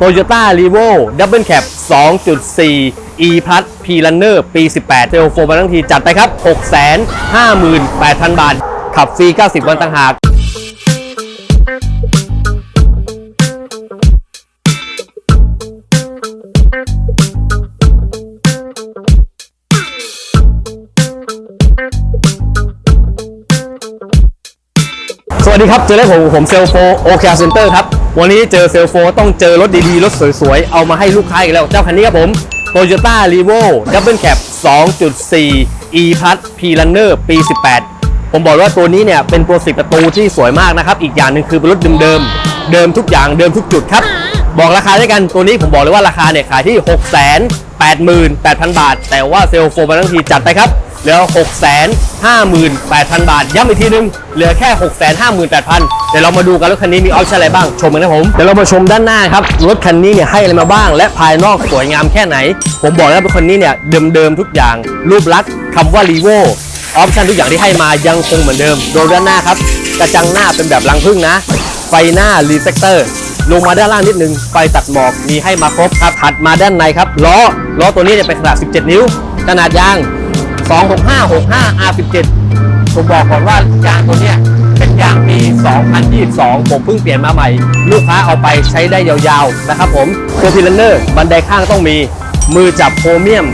Toyota r e v o Double Cab 2.4 e Plus P Runner ปี 18 เซลโฟมาทั้งทีจัดไปครับ 658,000 บาท ขับฟรี 90 วันต่างหาก สวัสดีครับ เจอแล้วผม ผมเซลโฟโอเคเซ็นเตอร์ครับ วันนี้เจอเซลโฟต้องเจอรถดีๆ รถสวยๆ เอามาให้ลูกค้าอีกแล้ว เจ้าคันนี้ครับผม Toyota r e v o Double Cab 2.4 e Plus P Runner ปี 18 ผมบอกว่าตัวนี้เนี่ยเป็นตัว10ประตูที่สวยมากนะครับ อีกอย่างหนึ่งคือเป็นรถเดิมๆ เดิมทุกอย่างเดิมทุกจุดครับ บอกราคาด้วยกันตัวนี้ผมบอกเลยว่าราคาเนี่ยขายที่ 6 8 8 0 0 0 บาท แต่ว่าเซลโฟมาทั้งทีจัดไปครับ เหลือ 6 5 8 0 0 0 บาท ย้ำอีกทีนึง เหลือแค่ 6 5 8 0 0 0 เดี๋ยวเรามาดูกันรถคันนี้มีออปชั่นอะไรบ้าง ชมกันนะผม เดี๋ยวเรามาชมด้านหน้าครับ รถคันนี้เนี่ยให้อะไรมาบ้าง และภายนอกสวยงามแค่ไหน ผมบอกแล้วรถคันนี้เนี่ยเดิมๆทุกอย่าง รูปลักษณ์คำว่ารีโวออปชั่นทุกอย่างที่ให้มายังคงเหมือนเดิม โดยด้านหน้าครับ กระจังหน้าเป็นแบบรังผึ้งนะ ไฟหน้ารีเซกเตอร์ลงมาด้านล่างนิดนึง ไฟตัดหมอกมีให้มาครบครับถัดมาด้านในครับล้อล้อตัวนี้เนี่ยเป็นขนาด 17 นิ้ว ขนาดยาง 265 65 R17 ผมบอกก่อนว่ายางตัวเนี้ยเป็นยางปี 2022 ผมเพิ่งเปลี่ยนมาใหม่ ลูกค้าเอาไปใช้ได้ยาวๆ นะครับผมตัวพิลเนอร์บันไดข้างต้องมี มือจับโครเมียม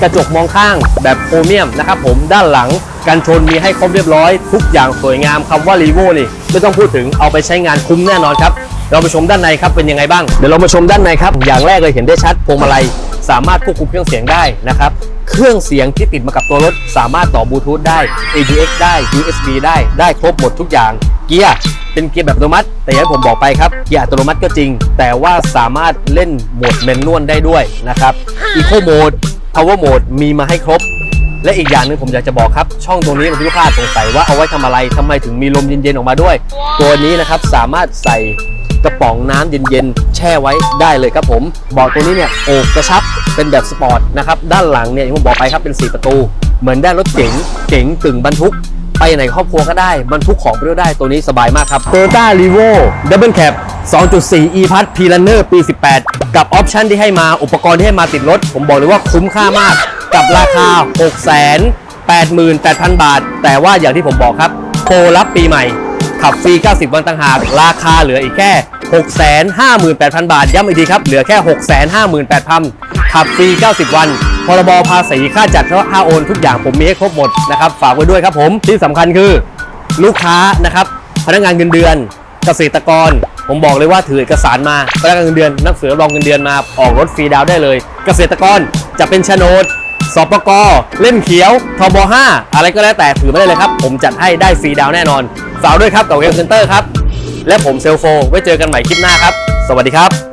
กระจกมองข้างแบบโครเมียมนะครับผมด้านหลังกันชนมีให้ครบเรียบร้อย ทุกอย่างสวยงามคำว่ารีโวนี่ไม่ต้องพูดถึงเอาไปใช้งานคุ้มแน่นอนครับ เราไปชมด้านในครับเป็นยังไงบ้าง เดี๋ยวเรามาชมด้านในครับ อย่างแรกเลยเห็นได้ชัดพวงมาลัยสามารถควบคุมเครื่องเสียงได้นะครับ เครื่องเสียงที่ติดมากับตัวรถ สามารถต่อบลูทูธได้ AUX ได้ USB ได้ได้ครบหมดทุกอย่าง เกียร์เป็นเกียร์แบบอัตโนมัติ แต่อย่างที่ผมบอกไปครับเกียร์อัตโนมัติก็จริง แต่ว่าสามารถเล่นโหมดแมนนวลได้ด้วยนะครับ Eco Mode Power Mode มีมาให้ครบและอีกอย่างหนึงผมอยากจะบอกครับ ช่องตรงนี้มันที่ลูกค้าสงสัยว่าเอาไว้ทำอะไรทำไมถึงมีลมเย็นๆออกมาด้วย ตัวนี้นะครับสามารถใส่กระป๋องน้ำเย็นๆ แช่ไว้ได้เลยครับผม บอกตัวนี้เนี่ยโอบกระชับ เป็นแบบสปอร์ตนะครับด้านหลังเนี่ยอย่างที่ผมบอกไปครับเป็น 4 ประตู เหมือนได้รถเก๋งเก๋งกึ่งบรรทุก ไปไหนครอบครัวก็ได้บรรทุกของไปด้วยได้ตัวนี้สบายมากครับ Toyota r e v o Double Cab 2.4 e Plus P Runner ปี 18 กับออปชันที่ให้มาอุปกรณ์ที่ให้มาติดรถ ผมบอกเลยว่าคุ้มค่ามาก กับราคา 688,000 บาท แต่ว่าอย่างที่ผมบอกครับโปรรับปีใหม่ขับฟรี 90 วันต่างหาก ราคาเหลืออีกแค่ 658,000 บาท ย้ำอีกทีครับ เหลือแค่ 658,000 ขับฟรี 90 วัน พรบภาษีค่าจัดค่าโอนทุกอย่างผมมีให้ครบหมดนะครับ ฝากไว้ด้วยครับผม ที่สำคัญคือลูกค้านะครับ พนักงานเงินเดือน เกษตรกร ผมบอกเลยว่าถือเอกสารมา พนักงานเงินเดือน นักเสือรองเงินเดือนมา ออกรถฟรีดาวได้เลย เกษตรกรจะเป็นโฉนดสปกเล่มเขียวทบ5อะไรก็แล้วแต่ถือมาได้เลยครับ ผมจัดให้ได้ฟรีดาวแน่นอนฝากด้วยครับกับเกมเซ็นเตอร์ครับ และผมเซลโฟไว้เจอกันใหม่คลิปหน้าครับ สวัสดีครับ